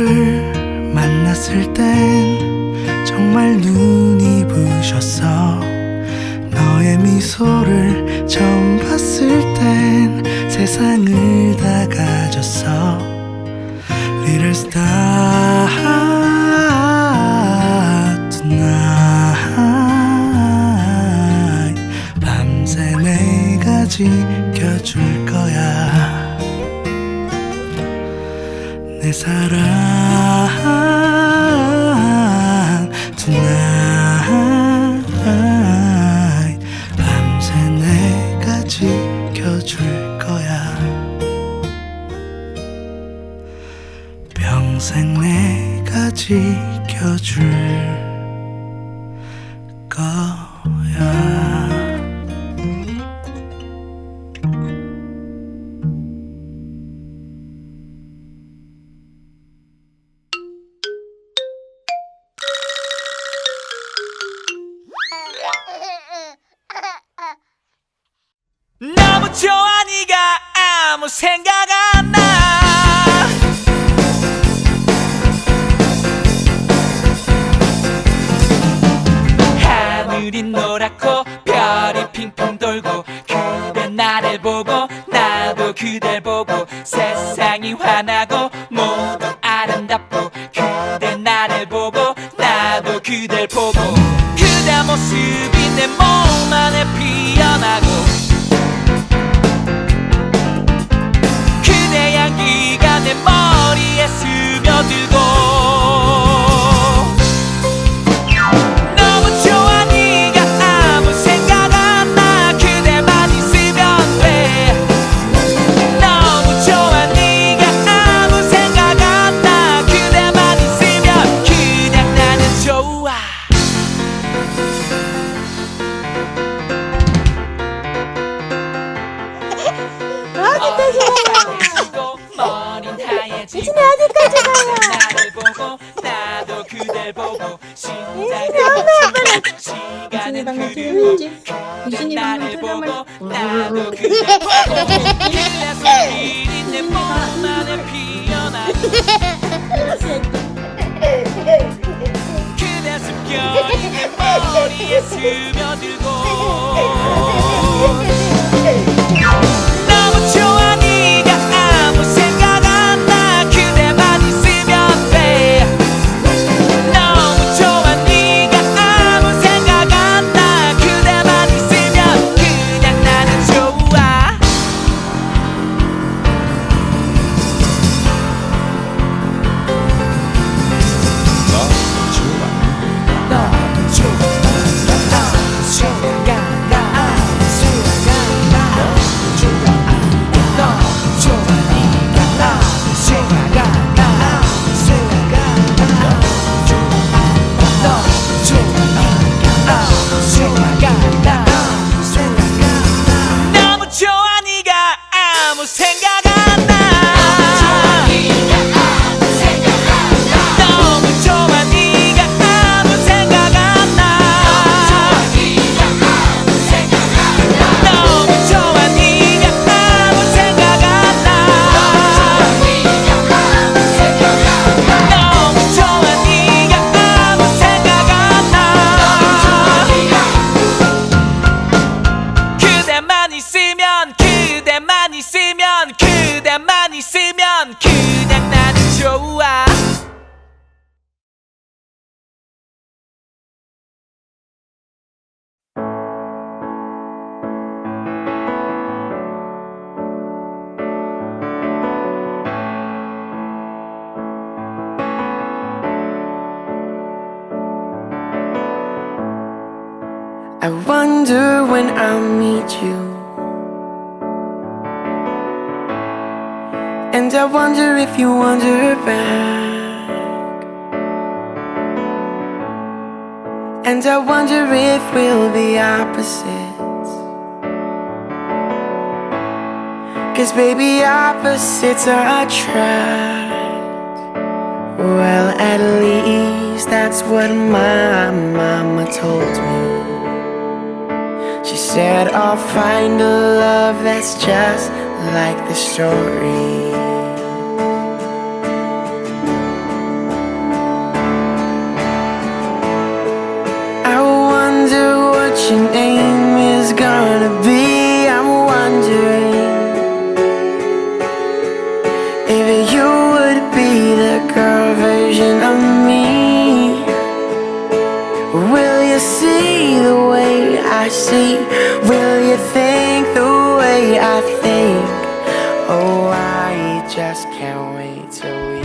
너를 만났을 땐 정말 눈이 부셨어. 너의 미소를 처음 봤을 땐 세상을 다 가졌어. Little star 내 사랑 tonight. 밤새 내가 지켜줄 거야. 평생 내가 지켜줄 거야 아무 생각 안 나. 하늘이 노랗고 별이 핑퐁 돌고 그대 나를 보고 나도 그댈 보고 세상이 환하고 모두 아름답고 그대 나를 보고 나도 그댈 보고 그대 모습이 내몸 안에 머리에 스며들 이진이 방금 틀렸지? 나를 방금 틀렸지? 나도 그대 숨결이 내 머리에 스며들고 I wonder when I'll meet you. And I wonder if you wonder back. And I wonder if we'll be opposites. Cause baby, opposites are attract. Well, at least that's what my mama told me said I'll find a love that's just like the story. I wonder what your name is gonna be. I'm wondering if you would be the girl version of me. see the way I see? Will you think the way I think? Oh, I just can't wait till we